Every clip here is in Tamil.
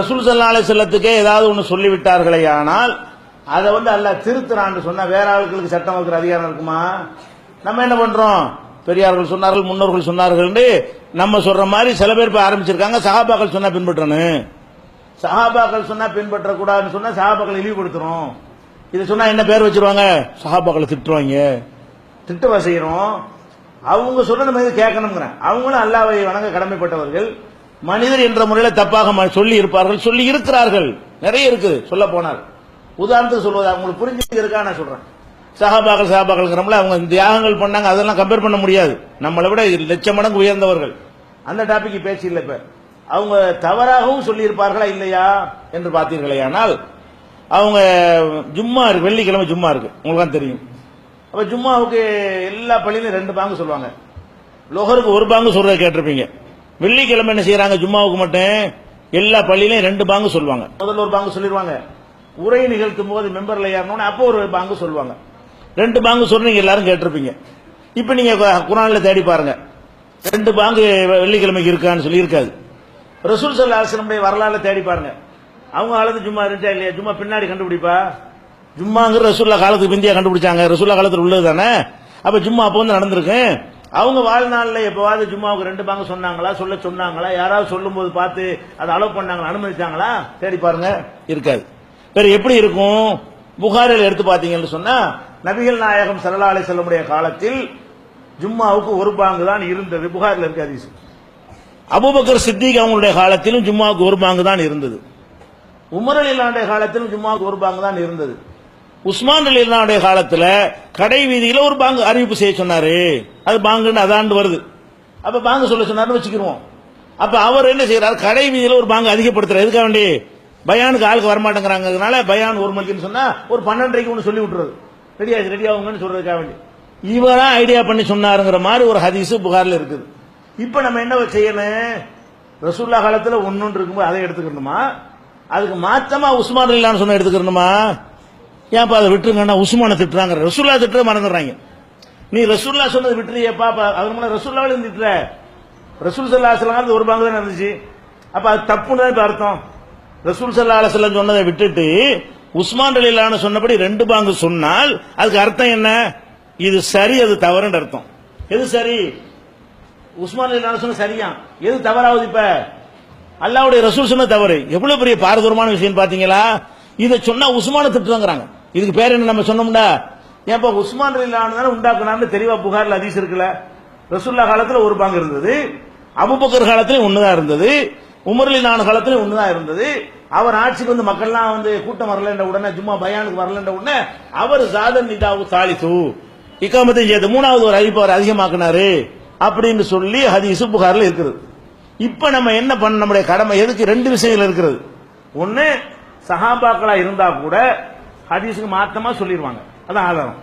ரசூல் சல்லா அலி செல்லத்துக்கே ஏதாவது ஒன்று சொல்லிவிட்டார்களே ஆனால் அதை வந்து அல்லாஹ் திருத்துறான்னு சொன்னா வேற ஆட்களுக்கு சட்டம் வைக்கிற அதிகாரம் இருக்குமா? நம்ம என்ன பண்றோம்? பெரியார்கள் சொன்னார்கள் முன்னோர்கள் சொன்னார்கள் நம்ம சொல்ற மாதிரி சில பேர் இப்போ ஆரம்பிச்சிருக்காங்க. சகாபாக்கள் சொன்னா பின்பற்றணும் சகாபாக்கள் சொன்னா பின்பற்றக்கூடாதுன்னு சொன்னா சஹாபாக்கள் கொடுத்துரும் இதை சொன்னா என்ன பேர் வச்சிருவாங்க? சகாபாக்களை திட்டுவாங்க. திட்டவா செய்யறோம் அவங்க சொன்ன நம்ம இது கேட்கணுங்கிறேன் அவங்களும் அல்லாவை வணங்க கடமைப்பட்டவர்கள். மனிதர் என்ற முறையில் தப்பாக ம- சொல்லி இருப்பார்கள் சொல்லி இருக்கிறார்கள். நிறைய இருக்குது சொல்ல போனால். உதாரணத்துக்கு சொல்வது அவங்களுக்கு புரிஞ்சுக்கிறதுக்காக நான் சொல்றேன். சகாபாக்கள் சஹாபாக்கள்ங்கிறோம்ல அவங்க தியாகங்கள் பண்ணாங்க அதெல்லாம் கம்பேர் பண்ண முடியாது. நம்மளை விட லட்சம் மடங்கு உயர்ந்தவர்கள். அந்த டாபிக் பேச்சு இல்லை இப்ப. அவங்க தவறாகவும் சொல்லியிருப்பார்களா இல்லையா என்று பார்த்தீர்களே ஆனால் அவங்க ஜும்மா இருக்கு வெள்ளிக்கிழமை ஜும்மா இருக்கு. உங்களுக்கு தான் தெரியும். அப்ப ஜும்மாவுக்கு எல்லா பள்ளியிலும் ரெண்டு பாங்கு சொல்லுவாங்க. லோகருக்கு ஒரு பாங்கு சொல்றதை கேட்டிருப்பீங்க. வெள்ளிக்கிழமை என்ன செய்யறாங்க? ஜும்மாவுக்கு மட்டும். எல்லா பள்ளியிலையும் ரெண்டு பாங்கு சொல்லுவாங்க. முதல்ல ஒரு பாங்கு சொல்லிடுவாங்க உரை நிகழ்த்தும் போது மெம்பர்ல ஏறணும்னு அப்போ ஒரு பாங்கு சொல்லுவாங்க. ரெண்டு பாங்கு சொன்னீங்க எல்லாரும் கேட்டிருப்பீங்க. இப்ப நீங்க கு- தேடி பாருங்க. ரெண்டு பாங்கு வெள்ளிக்கிழமைக்கு இருக்கான்னு சொல்லி இருக்காது. ரசூல் சல்லா ஆசிரமுடைய வரலாறு தேடி பாருங்க. அவங்க காலத்து ஜும்மா இருந்துச்சா இல்லையா? ஜும்மா பின்னாடி கண்டுபிடிப்பா? ஜும்மாங்கிற ரசூல்லா காலத்துக்கு பிந்தியா கண்டுபிடிச்சாங்க. ரசூல்லா காலத்தில் உள்ளது தானே அப்ப ஜும்மா அப்போ வந்து நடந்திருக்கு. அவங்க வாழ்நாளில் எப்பவாவது ஜும்மாவுக்கு ரெண்டு பாங்க சொன்னாங்களா சொல்ல சொன்னாங்களா? யாராவது சொல்லும்போது பார்த்து அதை அலோவ் பண்ணாங்களா அனுமதிச்சாங்களா? தேடி பாருங்க. இருக்காது. வேற எப்படி இருக்கும்? புகாரில் எடுத்து பார்த்தீங்கன்னு சொன்னா நபிகள் நாயகம் ஸல்லல்லாஹு அலைஹி செல்லமுடைய காலத்தில் ஜும்மாவுக்கு ஒரு பாங்கு தான் இருந்தது. புகாரில் இருக்க ஹதீஸ். அபூபக்கர் சித்திக் அவங்களுடைய காலத்திலும் ஜும்மாவுக்கு ஒரு பாங்கு தான் இருந்தது. உமரலிலாண்டைய காலத்திலும் ஜும்மாவுக்கு ஒரு பாங்கு தான் இருந்தது. உஸ்மான் அலிலானுடைய காலத்துல கடை வீதியில ஒரு பாங்கு அறிவிப்பு செய்ய சொன்னாரு. அது பாங்குன்னு அதாண்டு வருது. அப்ப பாங்கு சொல்ல சொன்னாருன்னு வச்சுக்கிருவோம். அப்ப அவர் என்ன செய்யறாரு கடை வீதியில ஒரு பாங்கு அதிகப்படுத்துறாரு. எதுக்காக வேண்டி? பயானுக்கு ஆளுக்கு வரமாட்டேங்கிறாங்கிறதுனால பயான் ஒரு மணிக்குன்னு சொன்னா ஒரு பன்னெண்டரைக்கு ஒன்று சொல்லி விட்டுறது ரெடி ஆச்சு ரெடி ஆகுங்கன்னு சொல்றதுக்காக வேண்டி. இவரா ஐடியா பண்ணி சொன்னாருங்கிற மாதிரி ஒரு ஹதீஸ் புகார்ல இருக்குது. இப்ப நம்ம என்ன செய்யணும்? ரசூல்லா காலத்தில் ஒன்று இருக்கும்போது அதை எடுத்துக்கணுமா? அதுக்கு மாத்தமா உஸ்மான் இல்லான்னு சொன்ன எடுத்துக்கணுமா? ஏன்ப்பா அதை விட்டுருங்கன்னா உசுமான திட்டுறாங்க. ரசூல்லா திட்டுற மறந்துடுறாங்க. நீ ரசூல்லா சொன்னது விட்டுறியப்பா அதன் மூலம் ரசூல்லாவில் திட்டுற ரசூல் சல்லா அலுவலாம் ஒரு பாங்கு தான் இருந்துச்சு. அப்ப அது தப்புன்னு தான் இப்ப அர்த்தம். ரசூல் சல்லா அலுவலம் சொன்னதை விட்டுட்டு உஸ்மான் அலிலான்னு சொன்னபடி ரெண்டு பாங்கு சொன்னால் அதுக்கு அர்த்தம் என்ன? இது சரி அது தவறுன்னு அர்த்தம். எது சரி? உஸ்மான் அலிலான்னு சொன்ன சரியா? எது தவறாவது இப்ப? அல்லாவுடைய ரசூல் சொன்ன தவறு. எவ்வளவு பெரிய பாரதூரமான விஷயம் பாத்தீங்களா? இதை சொன்னா உஸ்மான திட்டுறாங்கிறாங்க. இதுக்கு பேர் என்ன நம்ம சொன்னோம்டா? ஏன்பா உஸ்மான் அலிலான்னு தானே உண்டாக்குனான்னு தெளிவா புகார்ல அதிசம் இருக்குல்ல? ரசுல்லா காலத்துல ஒரு பங்கு இருந்தது. அபுபக்கர் காலத்திலும் ஒண்ணுதான் இருந்தது. உமர்லினான காலத்திலும் ஒண்ணுதான் இருந்தது. அவர் ஆட்சிக்கு வந்து மக்கள்லாம் வந்து கூட்டம் வரலன்ற உடனே சும்மா பயானுக்கு வரலன்ற உடனே அவர் சாதன் நிதாவு தாலிசு இக்காமத்தையும் சேர்த்து மூணாவது ஒரு அறிவிப்பு அவர் அதிகமாக்குனாரு அப்படின்னு சொல்லி ஹதீசு புகார்ல இருக்குது. இப்ப நம்ம என்ன பண்ண நம்முடைய கடமை எதுக்கு? ரெண்டு விஷயங்கள் இருக்கிறது ஒன்னு சஹாபாக்களா இருந்தா கூட ஹதீஸுக்கு மாத்தமா சொல்லிடுவாங்க அதான் ஆதாரம்.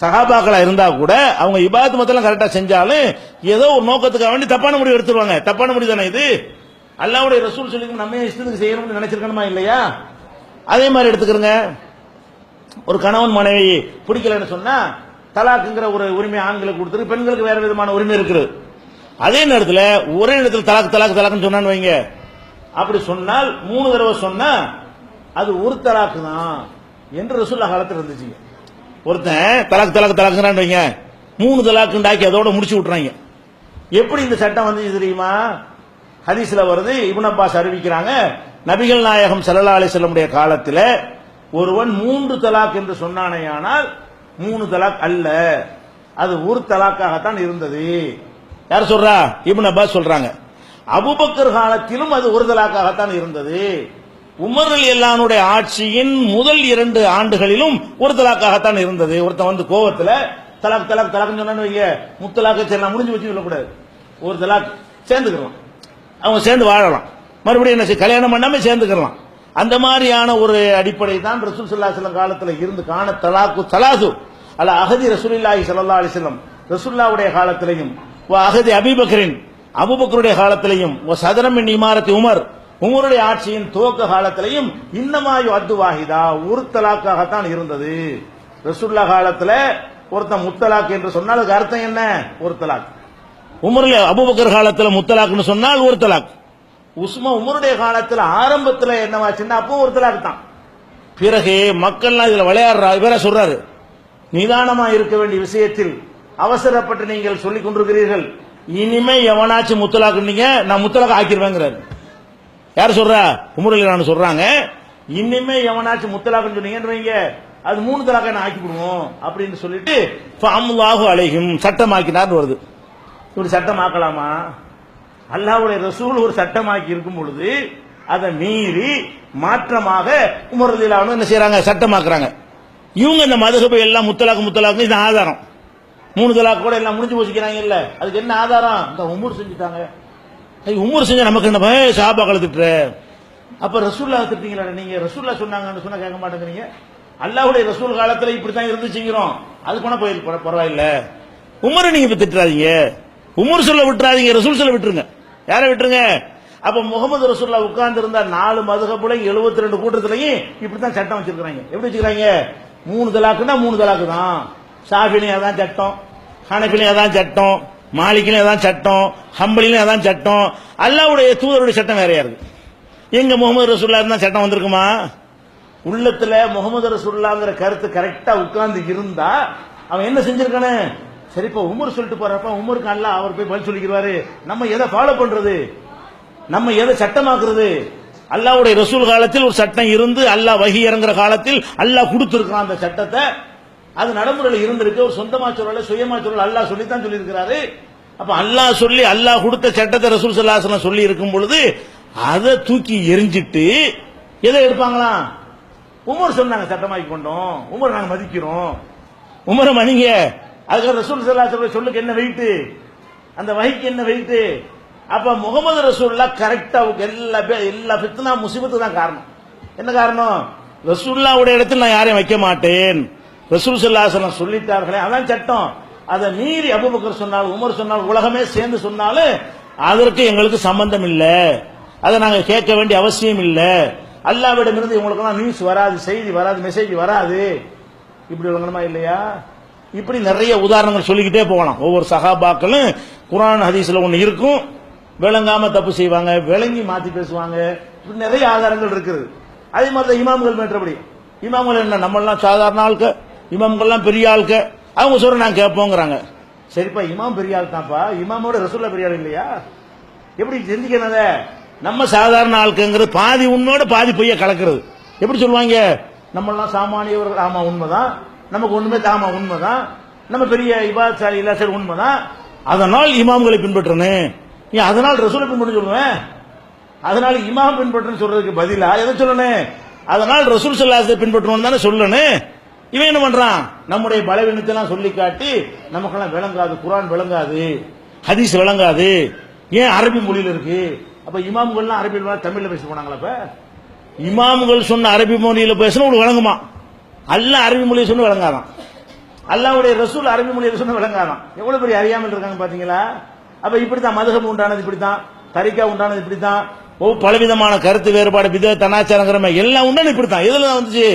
சகாபாக்களா இருந்தா கூட அவங்க இபாத் மத்தெல்லாம் கரெக்டா செஞ்சாலும் ஏதோ ஒரு நோக்கத்துக்காக வேண்டி தப்பான முடிவு எடுத்துருவாங்க. தப்பான முடிவு தானே இது? அல்லாவுடைய ரசூல் சொல்லி நம்ம இஷ்டத்துக்கு செய்யணும்னு நினைச்சிருக்கணுமா இல்லையா? அதே மாதிரி எடுத்துக்கிறங்க ஒரு கணவன் மனைவி பிடிக்கலன்னு சொன்னா தலாக்குங்கிற ஒரு உரிமை ஆண்களுக்கு கொடுத்துருக்கு பெண்களுக்கு வேற விதமான உரிமை இருக்குது. அதே நேரத்தில் ஒரே நேரத்தில் தலாக்கு தலாக்கு தலாக்குன்னு சொன்னான்னு வைங்க. அப்படி சொன்னால் மூணு தடவை சொன்னா அது ஒரு தலாக்கு தான் என்று ரசூல்லா காலத்தில் இருந்துச்சு ஒருத்தன் தலாக்கு தலாக்கு தலாக்குறான்னு வைங்க. மூணு தலாக்குண்டாக்கி அதோட முடிச்சு விட்டுறாங்க. எப்படி இந்த சட்டம் வந்து தெரியுமா? ஹதீஸ்ல வருது இப்னு அப்பாஸ் அறிவிக்கிறாங்க நபிகள் நாயகம் ஸல்லல்லாஹு அலைஹி வஸல்லமுடைய காலத்துல ஒருவன் மூன்று தலாக் என்று சொன்னானேயானால் மூணு தலாக் அல்ல. அது ஒரு தலாக்காகத்தான் இருந்தது. யார் சொல்றா? இப்னு அப்பாஸ் சொல்றாங்க. அபூபக்கர் காலத்திலும் அது ஒரு தலாக்காகத்தான் இருந்தது. உமர் அலி அல்லானுடைய ஆட்சியின் முதல் இரண்டு ஆண்டுகளிலும் ஒரு தலாக்காகத்தான் இருந்தது. ஒருத்தன் வந்து கோவத்துல தலாக் தலாக் தலாக்னு சொன்னான்னு வைங்க முத்தலாக்க சரி நான் முடிஞ்சு வச்சு சொல்லக்கூடாது. ஒரு தலாக் சேர்ந்துக்கிறோம் அவங்க சேர்ந்து வாழலாம். மறுபடியும் என்ன செய்ய கல்யாணம் பண்ணாம சேர்ந்துக்கிறலாம். அந்த மாதிரியான ஒரு அடிப்படை தான் ரசூல் சல்லா செல்லம் இருந்து காண தலாக்கு தலாசு. அல்ல அகதி ரசூலில்லாஹி சல்லா அலைஹி வஸல்லம் ரசூல்லாவுடைய காலத்திலையும் அகதி அபிபக்கரின் அபுபக்கருடைய காலத்திலையும் வ சதரம் இமாரத்தி உமர் உமருடைய ஆட்சியின் துவக்க காலத்திலையும் இன்னமாயு அத்து வாஹிதா ஒரு தலாக்காகத்தான் இருந்தது. ரசுல்லா காலத்துல ஒருத்தன் முத்தலாக் என்று சொன்னால் அதுக்கு அர்த்தம் என்ன? ஒரு தலாக் உமர்ல அபூபக்கர் காலத்துல முத்தலாக்னு சொன்னால் ஒரு தலாக் உஸ்மா உமருடைய காலத்துல ஆரம்பத்துல என்னவாச்சுன்னா அப்போ ஒரு தலாக் தான். பிறகு மக்கள்லாம் இதுல விளையாடுறா இவர சொல்றாரு நிதானமா இருக்க வேண்டிய விஷயத்தில் அவசரப்பட்டு நீங்கள் சொல்லிக் கொண்டிருக்கிறீர்கள். இனிமே எவனாச்சும் முத்தலாக்குனீங்க நான் முத்தலாக ஆக்கிடுவேங்கிறாரு. யார் சொல்றா? உமர் சொல்றாங்க. இன்னுமே எவனாச்சும் முத்தலாக்குன்னு சொன்னீங்கன்னு வைங்க. அது மூணு தலாக்கா நான் ஆக்கி விடுவோம் அப்படின்னு சொல்லிட்டு ஃபாமுல்லாஹு அலைஹிம் சட்டமாக்கினார்னு வருது. இப்படி சட்டமாக்கலாமா? அல்லாவுடைய ரசூல் ஒரு சட்டமாக்கி இருக்கும் பொழுது அதை மீறி மாற்றமாக உமரதிலான என்ன செய்றாங்க? சட்டமாக்குறாங்க. இவங்க இந்த மதுகபை எல்லாம் முத்தலாக்கு முத்தலாக்கு இது ஆதாரம். மூணு தலாக்கு கூட எல்லாம் முடிஞ்சு போச்சுக்கிறாங்க இல்ல அதுக்கு என்ன ஆதாரம்? இந்த உமர் செஞ்சுட்டாங்க. உமர் செஞ்ச நமக்கு என்ன பய சாபாக்களை திட்டுற அப்ப ரசூல்லா திட்டீங்களா நீங்க ரசூல்லா சொன்னாங்கன்னு சொன்னா கேட்க மாட்டேங்கிறீங்க. அல்லாவுடைய ரசூல் காலத்துல இப்படித்தான் இருந்துச்சுங்கிறோம் அது போனா போயிருக்கு பரவாயில்ல. உமரை நீங்க இப்ப திட்டுறாதீங்க. உமர் சொல்ல விட்டுறாதீங்க ரசூல் சொல்ல விட்டுருங்க. யாரை விட்டுருங்க? அப்ப முகமது ரசூல்லா உட்கார்ந்து இருந்தா நாலு மதுகப்புலையும் எழுபத்தி ரெண்டு கூட்டத்திலையும் இப்படித்தான் சட்டம் வச்சிருக்கிறாங்க. எப்படி வச்சுக்கிறாங்க மூணு தலாக்குன்னா மூணு தலாக்கு தான். சாஃபிலையும் அதான் சட்டம். ஹனஃபிலையும் அதான் சட்டம். மாலிக்கிலையும் அதான் சட்டம் ஹம்பளிலும் அதான் சட்டம். அல்லாவுடைய தூதருடைய சட்டம் வேறையா இருக்கு. எங்க முகமது ரசூல்லா இருந்தா சட்டம் வந்திருக்குமா? உள்ளத்துல முகமது ரசூல்லாங்கிற கருத்து கரெக்டா உட்கார்ந்து இருந்தா அவன் என்ன செஞ்சிருக்கானே? இப்ப உமர் சொல்லிட்டு போறப்ப உமருக்கு அல்ல அவர் போய் பதில் சொல்லிக்கிறாரு நம்ம எதை ஃபாலோ பண்றது? நம்ம எதை சட்டமாக்குறது? அல்லாவுடைய ரசூல் காலத்தில் ஒரு சட்டம் இருந்து அல்லாஹ் வகி இறங்குற காலத்தில் அல்லாஹ் கொடுத்துருக்கான் அந்த சட்டத்தை. அது நடைமுறையில் இருந்திருக்கு. ஒரு சொந்தமா சொல்லல சுயமா சொல்லல. அல்லாஹ் சொல்லித்தான் சொல்லியிருக்கிறாரு. அப்ப அல்லாஹ் சொல்லி அல்லாஹ் கொடுத்த சட்டத்தை ரசூல் சல்லாசனம் சொல்லி இருக்கும் பொழுது அதை தூக்கி எரிஞ்சிட்டு எதை எடுப்பாங்களாம் உமர் சொன்னாங்க சட்டமாக்கி கொண்டோம். உமர் நாங்க மதிக்கிறோம். உமரை மதிங்க அதுக்கு ரசூல் சல்லாசன சொல்லுக்கு என்ன வெயிட்டு அந்த வகைக்கு என்ன வெயிட்டு அப்ப முகமது ரசூல்லா கரெக்டா எல்லா எல்லா ஃபித்னா முசிபத்துக்கு தான் காரணம். என்ன காரணம்? ரசூல்லாவுடைய இடத்தில் நான் யாரையும் வைக்க மாட்டேன். ரசூசல்லாசனம் சொல்லித்தார்களே அதான் சட்டம். அதை மீறி அபுபக்கர் சொன்னால் உமர் சொன்னால் உலகமே சேர்ந்து சொன்னாலும் அதற்கு எங்களுக்கு சம்பந்தம் இல்லை. அதை நாங்கள் கேட்க வேண்டிய அவசியம் இல்லை. அல்லாவிடமிருந்து இவங்களுக்கெல்லாம் நியூஸ் வராது செய்தி வராது மெசேஜ் வராது. இப்படி விளங்கணுமா இல்லையா? இப்படி நிறைய உதாரணங்கள் சொல்லிக்கிட்டே போகலாம். ஒவ்வொரு சகாபாக்களும் குரான் ஹதீஸ்ல ஒன்று இருக்கும். விளங்காம தப்பு செய்வாங்க விளங்கி மாத்தி பேசுவாங்க. இப்படி நிறைய ஆதாரங்கள் இருக்குது. அதே மாதிரி தான் இமாம்கள் மேற்றபடி இமாம்கள் என்ன நம்மளாம் சாதாரண ஆளுக்கு இமாம்கள்லாம் பெரிய ஆளுக்க அவங்க சொல்ற நான் கேட்போங்கிறாங்க சரிப்பா இமாம் பெரிய ஆள் தான்ப்பா. இமாமோட ரசூல்லா பெரிய ஆள் இல்லையா? எப்படி சிந்திக்கிறத நம்ம சாதாரண ஆளுக்குங்கிறது பாதி உண்மையோட பாதி பொய்ய கலக்கிறது. எப்படி சொல்லுவாங்க? நம்மளாம் சாமானியவர்கள். ஆமா உண்மைதான். நமக்கு ஒண்ணுமே ஆமா உண்மைதான். நம்ம பெரிய இபாசாலி இல்ல சரி உண்மைதான். அதனால் இமாம்களை பின்பற்றணும் நீ அதனால் ரசூலை பின்பற்ற சொல்லுவேன். அதனால இமாம் பின்பற்றணும் சொல்றதுக்கு பதிலா? எதை சொல்லணும்? அதனால் ரசூல் சல்லாசை பின்பற்றணும் தானே சொல்லணும். இவன் என்ன பண்றான்? நம்முடைய பலவீனத்தை எல்லாம் சொல்லி காட்டி நமக்கெல்லாம் விளங்காது குரான் விளங்காது ஹதீஸ் விளங்காது. ஏன் அரபி மொழியில இருக்கு? அப்ப இமாம்கள்லாம் அரபியில் தமிழ்ல பேச போனாங்களா இப்ப இமாம்கள் சொன்ன அரபி மொழியில பேசணும் உங்களுக்கு விளங்குமா? அல்ல அரபி மொழியை சொன்ன விளங்காதான். அல்லாவுடைய ரசூல் அரபி மொழியில சொன்ன விளங்காதான். எவ்வளவு பெரிய அறியாமல் இருக்காங்க பாத்தீங்களா? அப்ப இப்படித்தான் மதுகம் உண்டானது இப்படித்தான் தரிக்கா உண்டானது இப்படித்தான். ஓ பலவிதமான கருத்து வேறுபாடு வித தனாச்சாரங்கிற எல்லாம் உண்டானது இப்படித்தான். இதுல வந்துச்சு?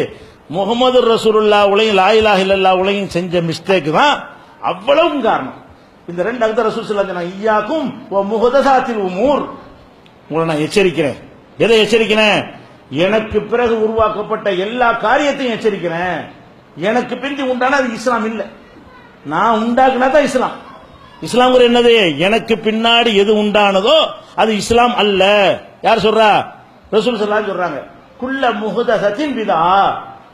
முகமது ரசூலுல்லா உலகம் லாயிலாக இல்லல்லா உலகம் செஞ்ச மிஸ்டேக் தான் அவ்வளவும் காரணம். இந்த ரெண்டு அர்த்த ரசூல் சொல்லா ஐயாக்கும் முகதசாத்தில் உமூர். உங்களை நான் எச்சரிக்கிறேன். எதை எச்சரிக்கிறேன்? எனக்கு பிறகு உருவாக்கப்பட்ட எல்லா காரியத்தையும் எச்சரிக்கிறேன். எனக்கு பிந்தி உண்டான அது இஸ்லாம் இல்லை. நான் உண்டாக்குனா தான் இஸ்லாம். இஸ்லாம்ங்கிற என்னது? எனக்கு பின்னாடி எது உண்டானதோ அது இஸ்லாம் அல்ல. யார் சொல்றா? ரசூல் சொல்லா சொல்றாங்க. குல்ல முகதசத்தின் விதா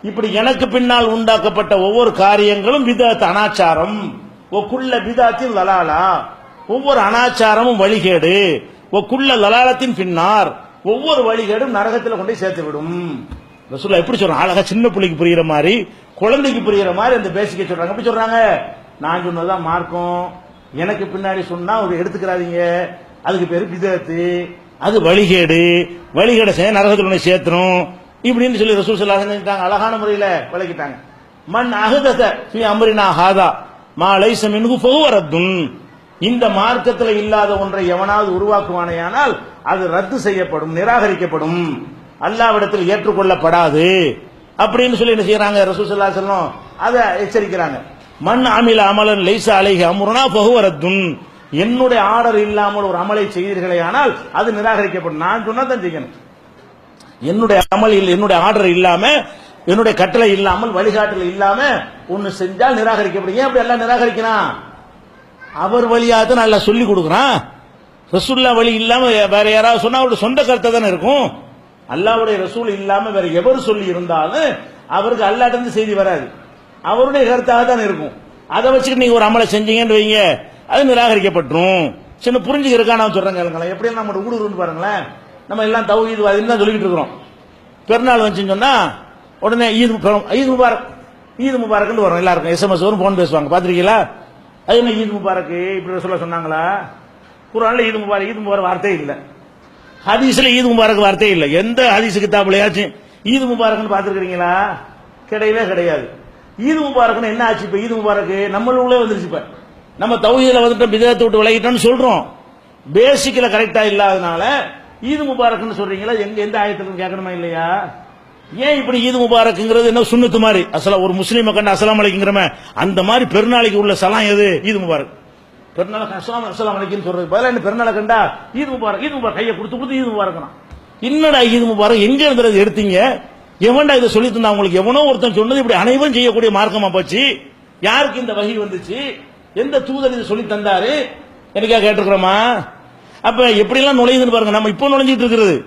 இப்படி எனக்கு பின்னால் உண்டாக்கப்பட்ட ஒவ்வொரு காரியங்களும் விதத் அனாச்சாரம். ஒக்குள்ள விதாத்தின் லலாலா. ஒவ்வொரு அனாச்சாரமும் வழிகேடு. ஒ லலாலத்தின் பின்னார். ஒவ்வொரு வழிகேடும் நரகத்தில் கொண்டு சேர்த்து விடும் ரசூல்லா எப்படி சொல்றாங்க அழகா சின்ன பிள்ளைக்கு புரியுற மாதிரி குழந்தைக்கு புரியுற மாதிரி அந்த பேசிக்க சொல்றாங்க. எப்படி சொல்றாங்க? நான் சொன்னதான் மார்க்கம். எனக்கு பின்னாடி சொன்னா ஒரு எடுத்துக்கிறாதீங்க. அதுக்கு பேரு விதத்து. அது வழிகேடு. வழிகேடு செய்ய நரகத்தில் கொண்டு சேர்த்துரும் இப்படின்னு சொல்லி ரசூல் ஸல்லல்லாஹு செஞ்சுட்டாங்க அழகான முறையில விளக்கிட்டாங்க. மண் அகதத ஃபி அமரினா ஹாதா மா லைச மின்ஹு ஃபஹுவரத்துன். இந்த மார்க்கத்தில் இல்லாத ஒன்றை எவனாவது உருவாக்குவானேயானால் அது ரத்து செய்யப்படும் நிராகரிக்கப்படும். அல்லாவிடத்தில் ஏற்றுக்கொள்ளப்படாது. அப்படின்னு சொல்லி என்ன செய்யறாங்க? ரசூல் ஸல்லல்லாஹு அதை எச்சரிக்கிறாங்க. மண் அமில அமலன் லைச அலைஹி அம்ருனா பகுவரத்துன் என்னுடைய ஆர்டர் இல்லாமல் ஒரு அமலை செய்தீர்களே ஆனால் அது நிராகரிக்கப்படும். நான் சொன்னா தான் செய்யணும். என்னுடைய அமல் என்னுடைய ஆர்டர் இல்லாம என்னுடைய கட்டளை இல்லாமல் வழிகாட்டல் இல்லாம ஒன்னு செஞ்சால் நிராகரிக்கப்படும். ஏன் அப்படி எல்லாம் நிராகரிக்கிறான்? அவர் வழியாக தான் நல்லா சொல்லி கொடுக்குறான். ரசூல்லா வழி இல்லாம வேற யாராவது சொன்னா அவருடைய சொந்த கருத்தை தானே இருக்கும். அல்லாவுடைய ரசூல் இல்லாம வேற எவர் சொல்லி இருந்தாலும் அவருக்கு அல்லாட்ட இருந்து செய்தி வராது. அவருடைய கருத்தாக தான் இருக்கும். அதை வச்சுக்கிட்டு நீங்க ஒரு அமலை செஞ்சீங்கன்னு வைங்க அது நிராகரிக்கப்பட்டுரும். சின்ன புரிஞ்சுக்கிறக்கா நான் சொல்றேன் கேளுங்களேன். எப்படி நம்ம ஊடுருன்னு பாருங்களேன். நம்ம எல்லாம் தௌஹீது வாதின்னு தான் சொல்லிக்கிட்டு இருக்கிறோம். பெருநாள் வந்துச்சுன்னு சொன்னா உடனே ஈது ஈது முபாரக் ஈது முபாரக்னு வரும். எல்லாருக்கும் எஸ்எம்எஸ் வரும் ஃபோன் பேசுவாங்க. பார்த்துருக்கீங்களா? அது என்ன ஈத் முபாரக் இப்படி சொல்ல சொன்னாங்களா? குரானில் ஈது முபாரக் ஈது முபாரக் வார்த்தையே இல்லை. ஹதீஸில் ஈது முபாரக் வார்த்தையே இல்லை. எந்த ஹதீஸ் கிதாப்லையாச்சும் ஈது முபாரக்னு பார்த்துருக்கிறீங்களா? கிடையவே கிடையாது. ஈது முபாரக்னு என்ன ஆச்சு இப்போ? ஈது முபாரக் நம்மளுக்குள்ளே வந்துருச்சு இப்போ. நம்ம தௌஹீதில் வந்துட்டோம் விதத்தை விட்டு விளையிட்டோம்னு சொல்கிறோம் பேசிக்கில் கரெக்டாக இல்லாதனால ஈது முபாரக்னு சொல்றீங்களா? எங்க எந்த ஆயத்துல கேட்கணுமா இல்லையா? ஏன் இப்படி ஈது முபாரக்ங்கிறது என்ன சுண்ணத்து மாதிரி? அசலா ஒரு முஸ்லீமை கண்டு அசலாம் அலைக்குங்கிறமே அந்த மாதிரி பெருநாளைக்கு உள்ள சலாம் எது? ஈது முபாரக். பெருநாளுக்கு அசலாம் அஸ்ஸலாமு அலைக்குன்னு சொல்றது. பதிலாக என்ன பெருநாளை கண்டா ஈது முபாரக் ஈது முபாரக் கையை கொடுத்து கொடுத்து ஈது முபாரக்னா. என்னடா ஈது முபாரக்? எங்க இருந்து எடுத்தீங்க? எவன்டா இதை சொல்லி தந்தா உங்களுக்கு எவனோ ஒருத்தன் சொன்னது இப்படி அனைவரும் செய்யக்கூடிய மார்க்கமா போச்சு? யாருக்கு இந்த வகை வந்துச்சு? எந்த தூதர் இதை சொல்லி தந்தாரு? எனக்கா கேட்டிருக்கிறோமா? அப்ப எப்படிலாம் நுழையுதுன்னு பாருங்க நம்ம இப்போ நுழைஞ்சிட்டு இருக்கிறது.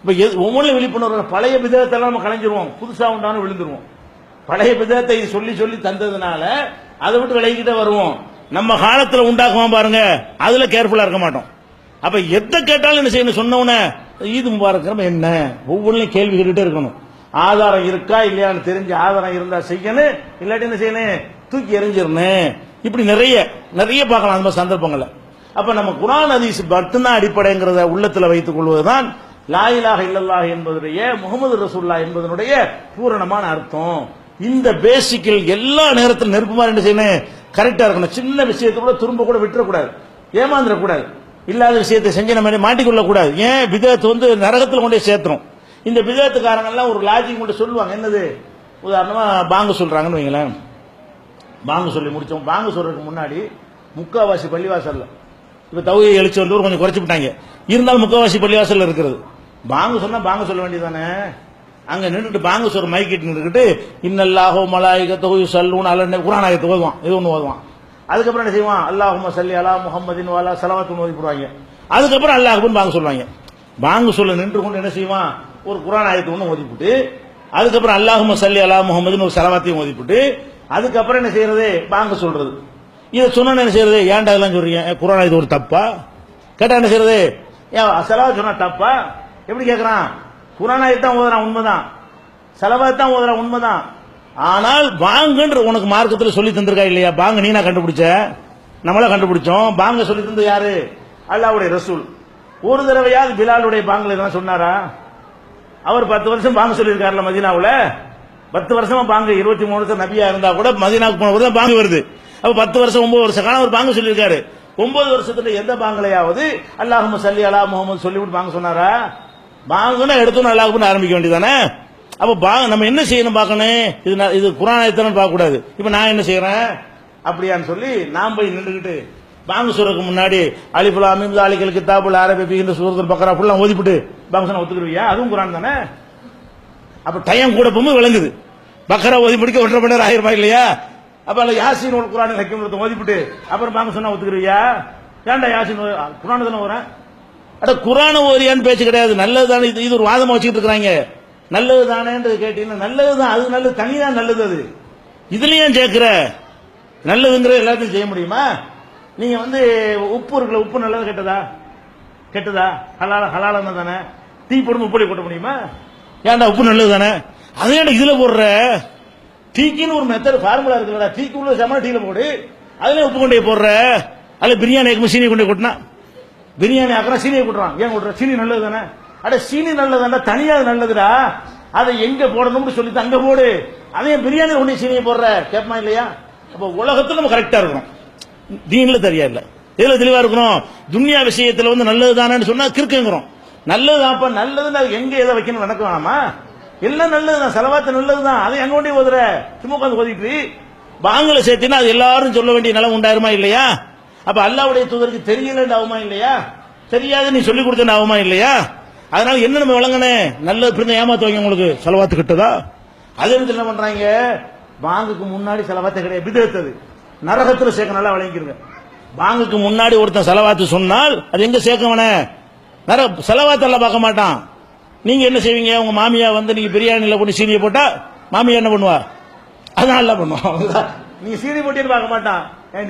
இப்ப எது- ஒவ்வொன்றும் விழிப்புணர்வு பழைய விதத்தெல்லாம் நம்ம கலைஞ்சிருவோம். புதுசா உண்டான விழுந்துருவோம். பழைய விதத்தை சொல்லி சொல்லி தந்ததுனால அதை விட்டு விலகிட்டே வருவோம். நம்ம காலத்துல உண்டாக்குவோம் பாருங்க. அதுல கேர்ஃபுல்லா இருக்க மாட்டோம். அப்ப எதை கேட்டாலும் என்ன செய்யணும்? சொன்னவன ஈது முபாரக் என்ன? ஒவ்வொன்றையும் கேள்வி கேட்டுட்டே இருக்கணும். ஆதாரம் இருக்கா இல்லையான்னு தெரிஞ்சு ஆதாரம் இருந்தா செய்யணும். இல்லாட்டி என்ன செய்யணும்? தூக்கி எறிஞ்சிடணும். இப்படி நிறைய நிறைய பார்க்கலாம் அந்த மாதிரி சந்தர்ப்பங்களை அப்ப நம்ம குரான் ஹதீஸ் மட்டும்தான் அடிப்படைங்கிறத உள்ளத்துல வைத்துக் கொள்வதுதான் லாயிலாக இல்லல்லாஹ் என்பதுடைய முகமது ரசூல்லா என்பதனுடைய பூரணமான அர்த்தம். இந்த பேசிக்கில் எல்லா நேரத்திலும் நெருப்பு மாதிரி என்ன செய்யணும்? கரெக்டா இருக்கணும். சின்ன விஷயத்தை கூட திரும்ப கூட விட்டுறக்கூடாது. ஏமாந்துடக்கூடாது இல்லாத விஷயத்தை செஞ்சு நம்ம மாட்டிக்கொள்ள கூடாது ஏன்? விதத்தை வந்து நரகத்தில் கொண்டே சேர்த்துரும். இந்த விதத்துக்காரங்கெல்லாம் ஒரு லாஜிக் கொண்டு சொல்லுவாங்க. என்னது? உதாரணமா பாங்க சொல்றாங்கன்னு வைங்களேன். பாங்க சொல்லி முடிச்சோம். பாங்க சொல்றதுக்கு முன்னாடி முக்காவாசி பள்ளிவாசல்ல இப்ப தௌஹி எழுச்சி வந்து கொஞ்சம் குறைச்சு விட்டாங்க. இருந்தாலும் முக்கவாசி பள்ளிவாசல் இருக்கிறது. பாங்க சொன்னா பாங்க சொல்ல வேண்டியதானே அங்க நின்றுட்டு பாங்க சொல்ற மைக்கிட்டு நின்றுக்கிட்டு இன்னல்லாஹோ மலாயிக தொகுதி சல்லூன் அல்ல குரானாயத்தை ஓதுவான். இது ஒன்று ஓதுவான். அதுக்கப்புறம் என்ன செய்வான்? அல்லாஹும சல்லி அலா முகமதின் வாலா சலவாத்து ஓதி போடுவாங்க. அதுக்கப்புறம் அல்லாஹ்னு பாங்க சொல்லுவாங்க. பாங்க சொல்ல நின்று கொண்டு என்ன செய்வான்? ஒரு குரான் ஆயத்தை ஒன்று ஓதிப்புட்டு அதுக்கப்புறம் அல்லாஹும சல்லி அலா முகமதுன்னு ஒரு சலவாத்தையும் ஓதிப்புட்டு அதுக்கப்புறம் என்ன செய்யறது? பாங்க சொல்றது. இதை சொன்ன என்ன செய்யறது? ஏன்டா இதெல்லாம் சொல்றீங்க? குரான் இது ஒரு தப்பா? கேட்டா என்ன செய்யறது? ஏன் செலவா சொன்னா தப்பா? எப்படி கேட்கறான் குரானா தான் ஓதுறான் உண்மைதான். செலவா தான் ஓதுறான் உண்மைதான். ஆனால் பாங்குன்ற உனக்கு மார்க்கத்தில் சொல்லி தந்திருக்கா இல்லையா? பாங்க நீனா கண்டுபிடிச்ச? நம்மள கண்டுபிடிச்சோம். பாங்க சொல்லி தந்து யாரு? அல்லாவுடைய ரசூல். ஒரு தடவையாவது பிலாலுடைய பாங்கில் இதெல்லாம் சொன்னாரா? அவர் பத்து வருஷம் பாங்க சொல்லியிருக்காருல மதீனாவுல? பத்து வருஷமா பாங்க இருபத்தி மூணு வருஷம் நபியா இருந்தா கூட மதினாவுக்கு போன தான் பாங்க வருது. அப்ப பத்து வருஷம் ஒன்பது வருஷம் காலம் ஒரு பாங்கு சொல்லியிருக்காரு. ஒன்பது வருஷத்துல எந்த பாங்கலையாவது அல்லாஹும சல்லி அலா முகமது சொல்லிவிட்டு பாங்க சொன்னாரா? பாங்குன்னு எடுத்தோன்னு அல்லாஹுன்னு ஆரம்பிக்க வேண்டியதானே அப்ப பாங்க நம்ம என்ன செய்யணும் பார்க்கணும்? இது ந- இது குரான் பார்க்க கூடாது இப்ப நான் என்ன செய்யறேன்? அப்படியான்னு சொல்லி நான் போய் நின்றுக்கிட்டு பாங்க சொல்றதுக்கு முன்னாடி அலிஃபுல் அமீம் அலிகல் கிதாபுல் அரபி இந்த சூரத்தில் பக்கரா ஃபுல்லா ஓதிப்புட்டு பாங்க சொன்னா ஒத்துக்குருவியா அதுவும் குரான் தானே? அப்ப டைம் கூட போகும்போது விளங்குது. பக்கரா ஓதி முடிக்க ஒன்றரை மணி நேரம் ஆயிருமா இல்லையா? அப்ப அதுல யாசின் ஒரு குரான் ஹக்கீம் ஓதிப்புட்டு அப்புறம் பாங்க சொன்னா ஒத்துக்குருவியா ஏன்டா யாசின் குரான் தானே வரேன் அட குரான ஓதியான்னு பேச்சு கிடையாது. நல்லது தானே இது இது ஒரு வாதமா வச்சுக்கிட்டு இருக்கிறாங்க. நல்லது தானேன்றது கேட்டீங்கன்னா நல்லது தான் அது நல்லது தனியா நல்லது அது. இதுலயும் சேர்க்கிற? நல்லதுங்கிற எல்லாத்தையும் செய்ய முடியுமா? நீங்க வந்து உப்பு இருக்குல்ல உப்பு நல்லது கெட்டதா? கெட்டதா? ஹலால ஹலாலன்னு தானே? தீ போடும் உப்படி கொட்ட முடியுமா? ஏன்டா உப்பு நல்லது தானே அதே இதுல போடுற? டீக்குன்னு ஒரு மெத்தட் ஃபார்முலா இருக்குல்லடா. டீக்கு உள்ள சம டீல போடு. அதுல உப்பு கொண்டே போடுற. அதுல பிரியாணி ஆக்கும் சீனி கொண்டே கொட்டினா. பிரியாணி ஆக்குறா சீனியை கொட்டுறான். ஏன் கொட்டுற? சீனி நல்லது தானே? அட சீனி நல்லதாண்டா. தனியா அது நல்லதுடா. அதை எங்க போடணும்னு சொல்லி அங்க போடு. அதையும் பிரியாணி கொண்டு சீனியை போடுற? கேட்பமா இல்லையா? அப்ப உலகத்துல நம்ம கரெக்டா இருக்கணும். தீன்ல தெரியா இல்ல. இதுல தெளிவா இருக்கணும்? துன்யா விஷயத்துல வந்து நல்லது தானேன்னு சொன்னா கிறுக்குங்கிறோம். நல்லது அப்ப நல்லதுன்னு அது எங்க எதை வைக்கணும் நடக்க வேணாமா? எல்லாம் நல்லதுதான் செலவாத்து நல்லதுதான். அதை எங்க கொண்டே ஓதுற? சும்மா உட்காந்து ஓதிட்டு பாங்கல சேர்த்தினா அது எல்லாரும் சொல்ல வேண்டிய நிலம் உண்டாயிருமா இல்லையா? அப்ப அல்லாவுடைய தூதருக்கு தெரியலன்னு ஆகுமா இல்லையா? தெரியாது நீ சொல்லி கொடுத்த ஆகுமா இல்லையா? அதனால என்ன நம்ம விளங்கனே நல்ல பிறந்த ஏமாத்துவாங்க உங்களுக்கு? செலவாத்து கிட்டதா? அது என்ன பண்றாங்க? பாங்குக்கு முன்னாடி செலவாத்த கிடையாது. பிதத்தது நரகத்துல சேர்க்க நல்லா விளங்கிருங்க. பாங்குக்கு முன்னாடி ஒருத்தன் செலவாத்து சொன்னால் அது எங்க சேர்க்கவன நர செலவாத்தெல்லாம் பார்க்க மாட்டான். நீங்க என்ன செய்வீங்க? உங்க மாமியா வந்து நீங்க பிரியாணியில போட்டு சீனியை போட்டா மாமியா என்ன பண்ணுவா? அதான் நல்லா பண்ணுவான் நீங்க சீனி போட்டேன்னு பார்க்க மாட்டான்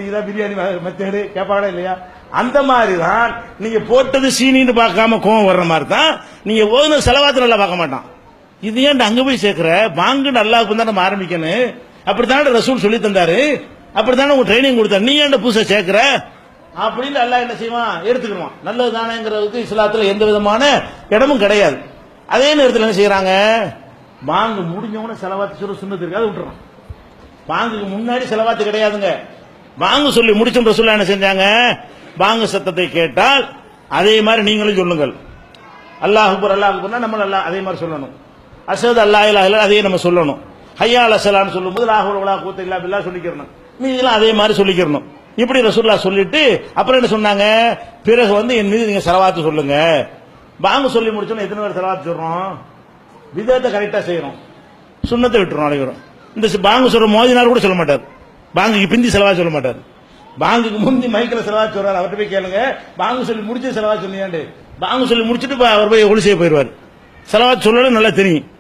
இதான் பிரியாணி மெத்தேடு. கேட்பாடா இல்லையா? அந்த மாதிரி தான் நீங்க போட்டது சீனின்னு பார்க்காம கோவம் வர்ற மாதிரி தான் நீங்க ஓதுன செலவாத்து நல்லா பார்க்க மாட்டான். இது ஏன் அங்க போய் சேர்க்கிற? பாங்கு இருக்கும் தான் நம்ம ஆரம்பிக்கணும். அப்படித்தானே ரசூல் சொல்லி தந்தாரு. அப்படித்தானே உங்க ட்ரைனிங் கொடுத்தாரு. நீ ஏன் புதுசா சேர்க்கிற? அப்படின்னு நல்லா என்ன செய்வான்? எடுத்துக்கிடுவான். நல்லது தானேங்கிறதுக்கு இஸ்லாத்துல எந்த விதமான இடமும் கிடையாது. அதே நேரத்தில் என்ன செய்யறாங்க பாங்கு முடிஞ்சவன செலவாத்து சொல்ல சுண்ணத்து இருக்காது விட்டுறான் பாங்குக்கு முன்னாடி செலவாத்து கிடையாதுங்க. பாங்கு சொல்லி முடிச்சுன்ற சொல்ல என்ன செஞ்சாங்க? வாங்கு சத்தத்தை கேட்டால் அதே மாதிரி நீங்களும் சொல்லுங்கள். அல்லாஹ் அக்பர் அல்லாஹ் நம்ம அல்லா அதே மாதிரி சொல்லணும். அசத் அல்லாஹ் இல்லாஹ் அதே நம்ம சொல்லணும். ஹையா அலசலான்னு சொல்லும்போது லாஹுல் உலா கூத்த இல்லா பில்லா சொல்லிக்கிறணும். மீதிலாம் அதே மாதிரி சொல்லிக்கிறணும். இப்படி ரசூல்லா சொல்லிட்டு அப்புறம் என்ன சொன்னாங்க? பிறகு வந்து என் மீது நீங்க செலவாத்து சொல்லுங்க. பாங்கு சொல்லி முடிச்சோன்னு எத்தனை பேர் செலவாத்து சொல்றோம்? விதத்தை கரெக்டா செய்யறோம். சுண்ணத்தை விட்டுறோம் அனைவரும் இந்த சி- பாங்கு சொல்ற மோதினார் கூட சொல்ல மாட்டார். பாங்குக்கு பிந்தி செலவா சொல்ல மாட்டார். பாங்குக்கு முந்தி மைக்கில் செலவா சொல்றாரு. அவர்கிட்ட போய் கேளுங்க. பாங்கு சொல்லி முடிச்சு செலவா சொன்னியாண்டு. பாங்கு சொல்லி முடிச்சுட்டு அவர் போய் ஒளி செய்ய போயிடுவார். செலவா சொல்லணும் நல்லா தெரியும்.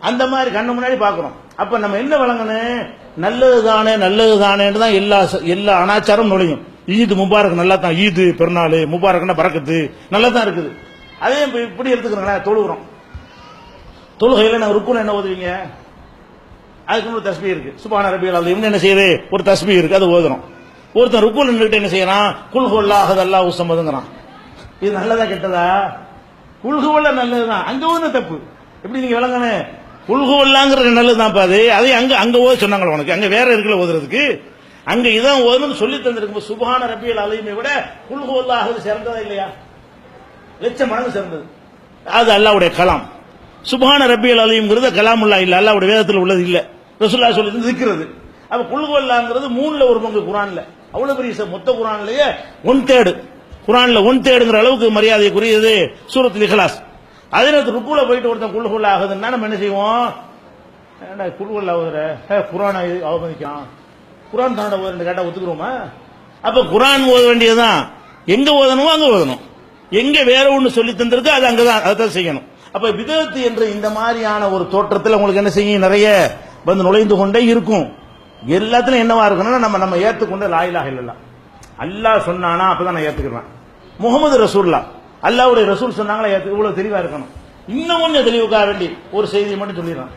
அந்த மாதிரி கண்ணு முன்னாடி பாக்குறோம் அப்ப நம்ம என்ன வழங்கணும்? நல்லது தானே நல்லது தானேன்னு தான் எல்லா ச- எல்லா அனாச்சாரம் நுழையும். ஈது முபாரக் நல்லா தான் ஈது பெருநாள் முபாரக்னா பறக்குது. நல்லா தான் இருக்குது. அதே இப்படி எடுத்துக்கிறோங்களேன் தொழுகிறோம். தொழுகையில் நான் ருக்குல என்ன ஓதுவீங்க? அதுக்கு ஒரு தஸ்மி இருக்கு. சுபான ரபியல் அது என்ன செய்யுது? ஒரு தஸ்மி இருக்கு. அது ஓதுறோம் ஒருத்தன் ருக்குல நின்றுட்டு என்ன செய்யறான்? குல்ஹுல்லாஹத் அல்லா உசம்மதுங்கிறான் இது நல்லதா கெட்டதா? குல்ஹுவல்ல நல்லதுதான். அங்க ஓதுன தப்பு. எப்படி நீங்க விளங்கணும்? குல்ஹுவல்லாங்கிறது நல்லதுதான் பாது அதே. அங்க அங்க ஓத சொன்னாங்களே உனக்கு. அங்க வேற இருக்குல்ல ஓதுறதுக்கு? அங்க இதான் ஓதுன்னு சொல்லி தந்திருக்கும் சுபான ரபியல் அலையுமே விட குல்ஹுவல்லாஹது சிறந்ததா இல்லையா? லட்சம் மடங்கு சிறந்தது. அது அல்லாவுடைய கலாம். சுபான ரப்பியல் அலிம்ங்கிறது கலாமுல்லா இல்ல அல்லாவுடைய வேதத்தில் உள்ளது இல்ல. ரசுல்லா சொல்லி இருக்கிறது அப்ப குல்குவல்லாங்கிறது மூணுல ஒரு பங்கு குரான்ல. அவ்வளவு பெரிய ச- மொத்த குரான்லயே ஒன் தேர்டு குரான்ல ஒன் தேர்டுங்கிற அளவுக்கு மரியாதைக்குரியது சூரத் இഖ്ലാஸ் அதே நேரத்தில் ருக்குல போயிட்டு ஒருத்தன் குல்குவல்ல ஆகுதுன்னா நம்ம என்ன செய்வோம்? ஏன்டா குல்குவல்ல ஆகுதுற? குரானை அவமதிக்கிறான். குரான் தானோட ஓதுன்னு கேட்டா ஒத்துக்கிறோமா? அப்ப குரான் ஓத வேண்டியதுதான். எங்க ஓதணுமோ அங்க ஓதணும். எங்க வேற ஒன்று சொல்லி தந்திருக்கோ அது அங்கதான் அதான் செய்யணும். அப்ப விதத்து என்ற இந்த மாதிரியான ஒரு தோற்றத்தில் உங்களுக்கு என்ன செய்யும்? நிறைய வந்து நுழைந்து கொண்டே இருக்கும். எல்லாத்துலயும் என்னவா இருக்கணும்னா நம்ம நம்ம ஏத்துக்கொண்டு லாயிலாக இல்லலாம் அல்லாஹ் சொன்னானா அப்பதான் நான் ஏத்துக்கிறேன். முகமது ரசூல்லா அல்லாவுடைய ரசூல் சொன்னாங்களா ஏத்து இவ்வளவு தெளிவா இருக்கணும். இன்னும் கொஞ்சம் தெளிவுக்காக வேண்டி ஒரு செய்தியை மட்டும் சொல்லிடுறேன்.